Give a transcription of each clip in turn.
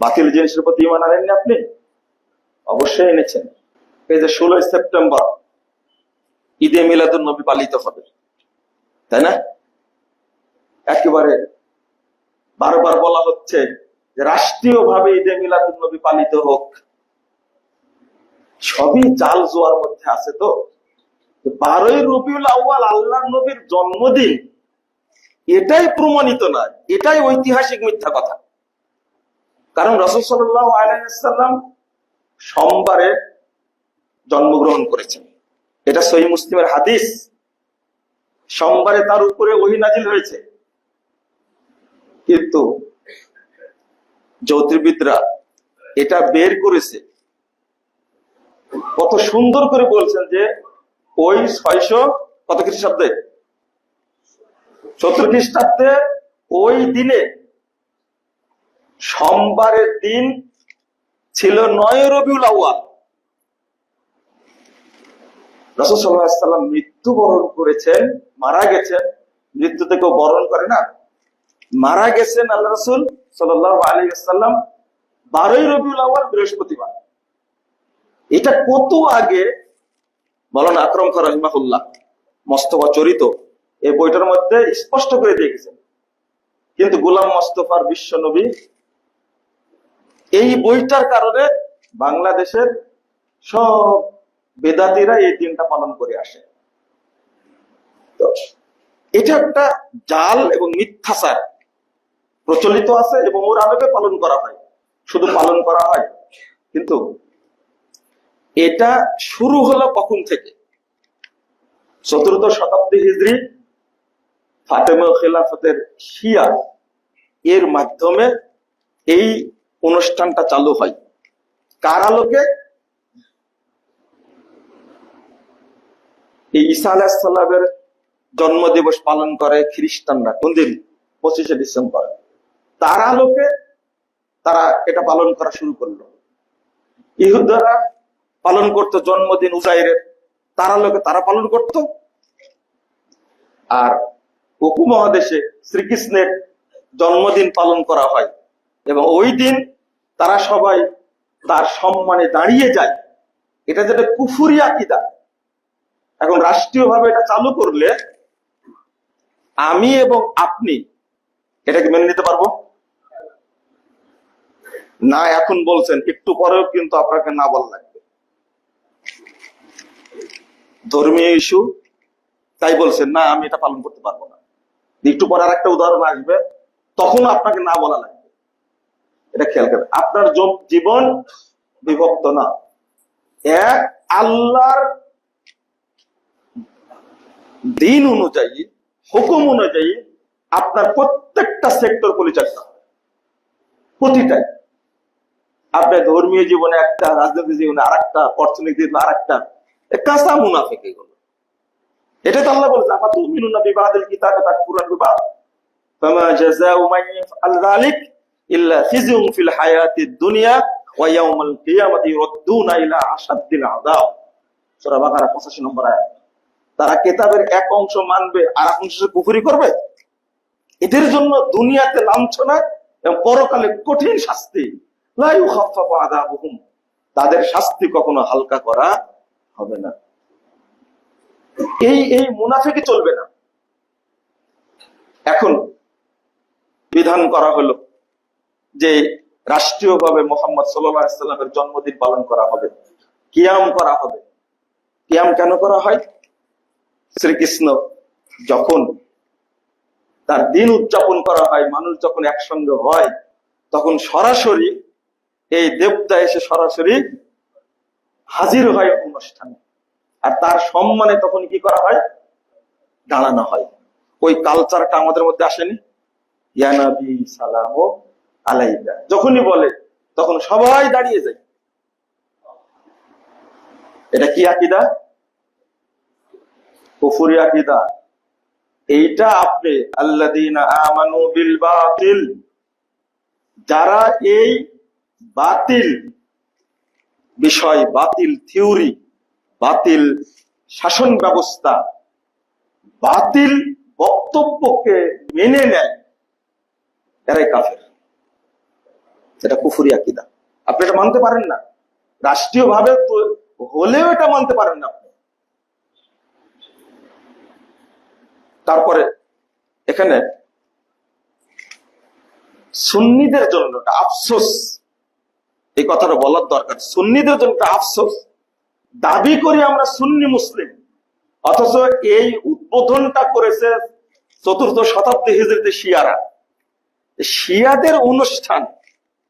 বাতিল জিনিসের প্রতি ইমান আনেননি আপনি? অবশ্যই এনেছেন। এই যে ষোলোই সেপ্টেম্বর, ঈদে মিলাদুল নবী পালিত হবে। তাই না? একেবারে বারবার বলা হচ্ছে যে রাষ্ট্রীয় ভাবে ঈদে মিলাদুল নবী পালিত হোক। সবই জাল জোয়ার মধ্যে আছে তো। বারোই রবিউল আউ্বাল আল্লাহ নবীর জন্মদিন, এটাই প্রমাণিত নয়, এটাই ঐতিহাসিক মিথ্যা কথা। কারণ রসুল সাল্লাহ আলাইসাল্লাম সোমবারে জন্মগ্রহণ করেছেন। এটা সহি মুসলিমের হাদিস। সোমবারে তার উপরে ওহি নাজিল হয়েছে। কিন্তু জ্যোতির্বিদরা এটা বের করেছে। কত সুন্দর করে বলছেন যে ওই ছয়শো কত খ্রিস্টাব্দে? সত্তর খ্রিস্টাব্দে ওই দিনে সোমবারের দিন ছিল নয় রবিউল আউয়াল। রসদ সাল্লাম মৃত্যুবরণ করেছেন, মারা গেছেন। মৃত্যু থেকেও বরণ করে না। মারা গেছেন আল্লাহ রসুল সাল্লাহ আলী আসাল্লাম বারোই রবিউল আউয়াল, বৃহস্পতিবার। এটা কত আগে? মৌলানা আকরম খা রহিমাহুল্লাহ, মস্তফা চরিত এই বইটার মধ্যে স্পষ্ট করে দিয়ে গেছেন কিন্তু গোলাম মস্তফার বিশ্ব নবী এই বইটার কারণে বাংলাদেশের সব বেদাতিরা এই দিনটা পালন করে আসে। তো এটা একটা জাল এবং মিথ্যাচার প্রচলিত আছে এবং ওর আলোকে পালন করা হয়। শুধু পালন করা হয়। কিন্তু এটা শুরু হলো কখন থেকে? চতুর্থ শতাব্দী হিজড়ি ফাতেমা খেলাফতের শিয়া এর মাধ্যমে এই অনুষ্ঠানটা চালু হয়। কার আলোকে? এই ঈসা আলাহিসাল্লামের জন্মদিবস পালন করে খ্রিস্টানরা কোন দিন? পঁচিশে ডিসেম্বর। তার আলোকে তারা এটা পালন করা শুরু করল। ইহুদারা পালন করতো জন্মদিন উজাইরের। তার আলোকে তারা পালন করত। আর উপমহাদেশে শ্রীকৃষ্ণের জন্মদিন পালন করা হয়। এবং ওই দিন তারা সবাই তার সম্মানে দাঁড়িয়ে যায়। এটা যেটা কুফুরি আকিদা। এখন রাষ্ট্রীয়ভাবে এটা চালু করলে আমি এবং আপনি এটাকে মেনে নিতে পারব? না, এখন বলছেন, একটু পরেও কিন্তু আপনাকে না বলা লাগবে। ধর্মীয় ইস্যু, তাই বলছেন, না, আমি এটা পালন করতে পারব না। একটু পরে আর একটা উদাহরণ আসবে, তখন আপনাকে না বলা লাগবে। এটা খেয়াল করবে আপনার জীবন বিভক্ত না। এক, আল্লাহর দিন অনুযায়ী, হুকুম অনুযায়ী আপনার প্রত্যেকটা সেক্টর পরিচালিত প্রতিটাই। আপনার ধর্মীয় জীবনে একটা, রাজনৈতিক জীবনে আর একটা অর্থনৈতিক জীবনে আর একটা কাঁচা মুনাফিক এগুলো। এটা তো আল্লাহ বলেছে তুমিনু না বিবাদের কিতাবে তাক পুরান ফামা জাযাউ মান ইয়াফআল যালিক ইল্লা খিজুন ফিল হায়াতিদ দুনিয়া ওয়া ইয়াউমাল কিয়ামাতি ইউরদ্দুনা ইলা আশাদ্দিল আযাব। সূরা বাকারা 85 নম্বর আয়াত। তারা এক অংশ মানবে আর করবে? এদের জন্য দুনিয়াতে লাঞ্ছনা এবং পরকালে কঠিন শাস্তি। তাদের শাস্তি কখনো হালকা করা হবে না। এই এই মুনাফিকে চলবে না। এখন বিধান করা হলো যে রাষ্ট্রীয়ভাবে মোহাম্মদ সাল্লামের জন্মদিন পালন করা হবে, কিয়াম করা হবে। কিয়াম কেন করা হয়? শ্রীকৃষ্ণ যখন তার দিন উদযাপন করা হয়, মানুষ যখন একসঙ্গে হয়, তখন সরাসরি এই দেবতা এসে সরাসরি হাজির হয় অনুষ্ঠানে। আর তার সম্মানে তখন কি করা হয়? দাঁড়ানো হয়। ওই কালচারটা আমাদের মধ্যে আসেনি? ইয়ানাবি সালাম আলাইকা যখনই বলে, তখন সবাই দাঁড়িয়ে যায়। এটা কি আকিদা? কুফুরি আকিদা। এইটা আপনি আল্লাদিনা আমানু বিল বাতিল যারা এই বাতিল বিষয়, বাতিল থিওরি, বাতিল শাসন ব্যবস্থা, বাতিল বক্তব্যকে মেনে নেয়, এরাই কাফের। এটা কুফুরি আকিদা। আপনি এটা মানতে পারেন না। রাষ্ট্রীয় ভাবে হলেও এটা মানতে পারেন না আপনি। তারপরে, এখানে সুন্নিদের জন্য আফসোস, এই কথাটা বলার দরকার। সুন্নিদের জন্য আফসোস, দাবি করি আমরা সুন্নি মুসলিম। অথচ এই উদ্বোধনটা করেছে চতুর্থ শতাব্দী হিজড়িতে শিয়ারা। শিয়াদের অনুষ্ঠান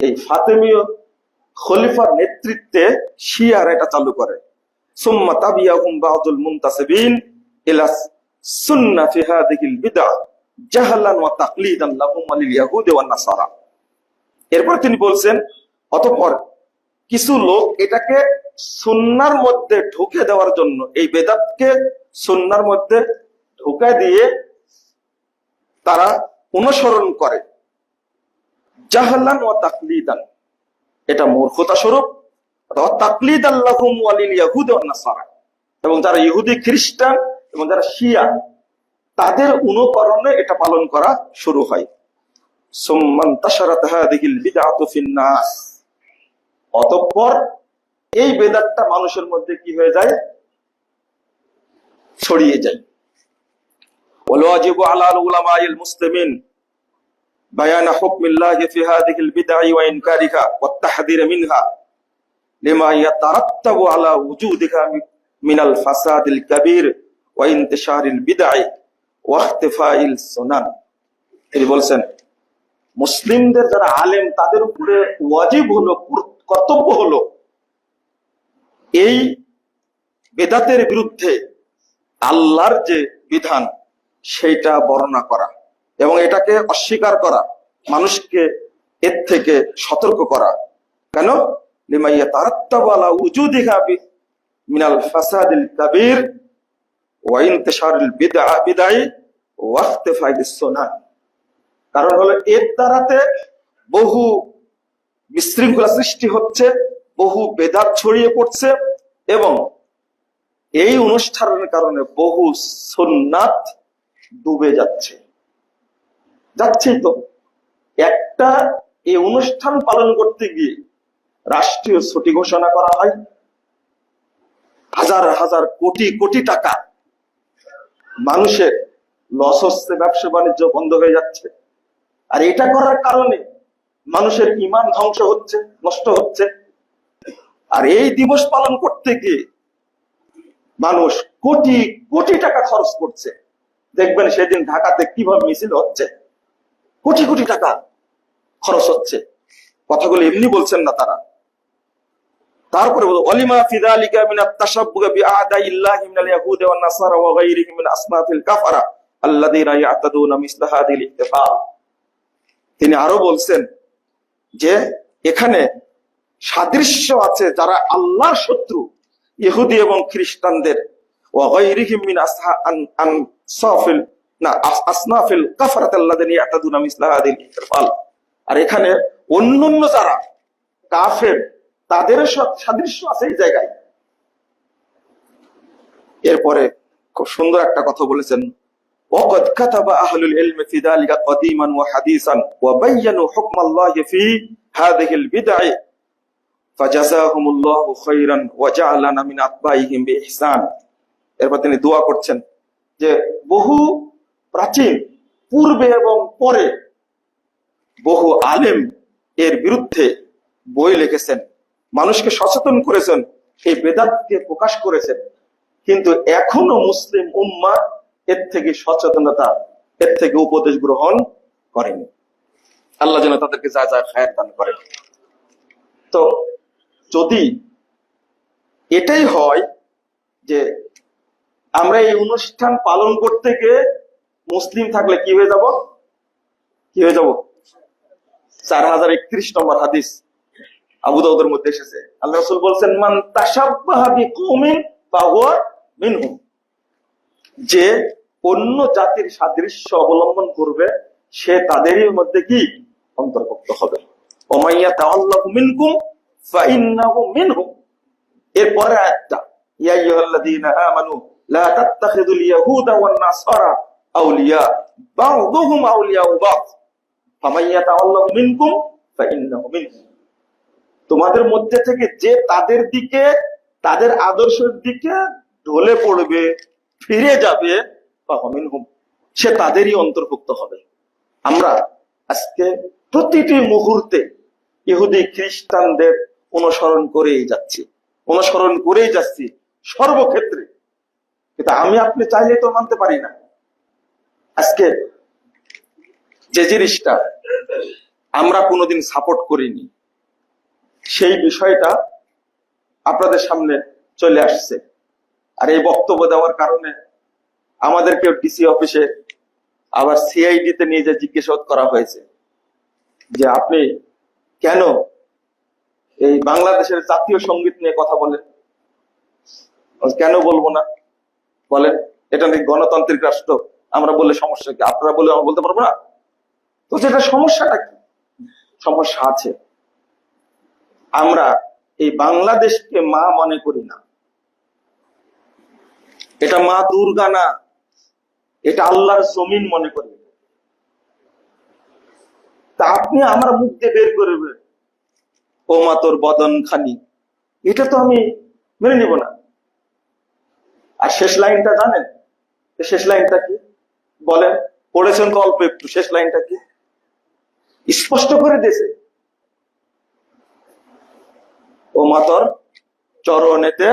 এই ফাতেমীয় খলিফার নেতৃত্বে শিয়ার এটা চালু করে। সুম্মা ওয়া তাকলিদান লাহুম লিল ইয়াহুদি নাসারা। এরপর তিনি বলছেন, অতঃপর কিছু লোক এটাকে সুন্নার মধ্যে ঢুকে দেওয়ার জন্য, এই বেদাতকে সুন্নার মধ্যে ঢুকে দিয়ে তারা অনুসরণ করে। জাহালান ও তাকলিদান। এটা মূর্খতা স্বরূপ, অথবা তাকলিদ আল্লাহুম আলিল নাসারা। এবং যারা ইহুদি, খ্রিস্টান এবং যারা শিয়া, তাদের অনুকরণে এটা পালন করা শুরু হয়। অতঃপর এই বেদাতটা মানুষের মধ্যে কি হয়ে যায়? ছড়িয়ে যায়। ওলাজিবু আলাল উলামাইল মুসলিমিন। بيان حكم الله في هذه البدع وإنكارها والتحذير منها لما يترتب على وجودها من الفساد الكبير وانتشار البدع واختفاء السنن তিনি বলছেন মুসলিমদের যারা আলেম তাদের উপরে ওয়াজিব হলো কর্তব্য হলো এই বেদাতের বিরুদ্ধে আল্লাহর যে বিধান সেইটা বর্ণনা করা এবং এটাকে অস্বীকার করা, মানুষকে এর থেকে সতর্ক করা। কেন? মিনাল ফাসাদিল কাবীর সুনান কারণ হলো, এর দ্বারাতে বহু বিশৃঙ্খলা সৃষ্টি হচ্ছে, বহু বেদাত ছড়িয়ে পড়ছে এবং এই অনুষ্ঠানের কারণে বহু সুন্নাত ডুবে যাচ্ছে। যাচ্ছেই তো। একটা এই অনুষ্ঠান পালন করতে গিয়ে রাষ্ট্রীয় ছুটি ঘোষণা করা হয়। হাজার হাজার কোটি কোটি টাকা মানুষের লস হচ্ছে, ব্যবসা বাণিজ্য বন্ধ হয়ে যাচ্ছে। আর এটা করার কারণে মানুষের ইমান ধ্বংস হচ্ছে, নষ্ট হচ্ছে। আর এই দিবস পালন করতে গিয়ে মানুষ কোটি কোটি টাকা খরচ করছে। দেখবেন সেদিন ঢাকাতে কীভাবে মিছিল হচ্ছে। কোটি কোটি টাকা খরচ হচ্ছে। কথাগুলো এমনি বলছেন না তারা। তারপরে অলিমা ফিদালিকা মিন আত-তাশাব্বুগা বিআদাইল্লাহি মিনাল ইয়াহুদি ওয়ান নাসারা ওয়া গায়রিহিম মিন কাফারা আল্লাযীনা ইয়াতাদুনা মিসলা হাদিল তিনি আরও বলছেন যে, এখানে সাদৃশ্য আছে যারা আল্লাহর শত্রু, ইহুদি এবং খ্রিস্টানদের। ওয়া গায়রিহিম মিন আসহা আন আন না আসনাফিল কাফারাত আল্লাযিনা ইয়াতাদুনা মিসলা হাদিল ইহতিফাল আর এখানে অন্যান্য যারা কাফের তাদের সাদৃশ্য আছে এই জায়গায় এরপরে খুব সুন্দর একটা কথা বলেছেন وقد كتب أهل العلم في ذلك قديما وحديثا وبينوا حكم الله في هذه البدع فجزاهم الله خيرا وجعلنا من أتباعهم بإحسان এরপর তিনি দোয়া করছেন যে বহু প্রাচীন, পূর্বে এবং পরে বহু আলেম এর বিরুদ্ধে বই লিখেছেন, মানুষকে সচেতন করেছেন এই বেদাতকে প্রকাশ করেছেন। কিন্তু এখনও মুসলিম উম্মা এর থেকে সচেতনতা, এর থেকে উপদেশ গ্রহণ করেনি। আল্লাহ যেন তাদেরকে যা যা খায়ের দান করেন। তো যদি এটাই হয় যে আমরা এই অনুষ্ঠান পালন করতে গিয়ে মুসলিম থাকলে কি হয়ে যাব? কি হয়ে যাব? চার হাজার একত্রিশ নম্বর হাদিস আবু দাউদের মধ্যে এসেছে। আল্লাহ রসুল বলছেন, মান ফাহুয়া মিনহুম। যে অন্য জাতির সাদৃশ্য অবলম্বন করবে, সে তাদেরই মধ্যে কি? অন্তর্ভুক্ত হবে। ওমাইয়া তাআল্লাহু মিনকুম ফাইন্নাহু এরপরে আয়াতটা, ইয়া আমানু লা তাত্তাখিযুল ইয়াহুদা ওয়ান নাসারা। আউলিয়া মিনহুম তোমাদের মধ্যে থেকে যে তাদের দিকে তাদের আদর্শের দিকে ঢলে পড়বে ফিরে যাবে ফাহুমিনহুম, সে তাদেরই অন্তর্ভুক্ত হবে। আমরা আজকে প্রতিটি মুহূর্তে ইহুদি খ্রিস্টানদের অনুসরণ করেই যাচ্ছি। অনুসরণ করেই যাচ্ছি সর্বক্ষেত্রে। কিন্তু আমি আপনি চাইলে তো মানতে পারি না। আজকে যে জিনিসটা আমরা কোনোদিন সাপোর্ট করিনি, সেই বিষয়টা আপনাদের সামনে চলে আসছে। আর এই বক্তব্য দেওয়ার কারণে আমাদেরকে ডিসি অফিসে আবার সিআইডি তে নিয়ে যে জিজ্ঞাসাবাদ করা হয়েছে, যে আপনি কেন এই বাংলাদেশের জাতীয় সংগীত নিয়ে কথা বলেন? কেন বলব না? বলেন, এটা নাকি গণতান্ত্রিক রাষ্ট্র? আমরা বললে সমস্যা কি? আপনারা বলে আমরা বলতে পারব না? তো সেটা সমস্যাটা কি? সমস্যা আছে। আমরা এই বাংলাদেশকে মা মনে করি না। এটা মা দুর্গা না। এটা আল্লাহর জমিন মনে করি। তা আপনি আমার মুখ দিয়ে বের করবে ও মা তোর বদন খানি এটা তো আমি মেনে নিব না। আর শেষ লাইনটা জানেন? শেষ লাইনটা কি? বলেন পড়েছেন তো অল্প একটু শেষ লাইনটা কি? স্পষ্ট করে দিয়েছে। ও মাতর চরণেতে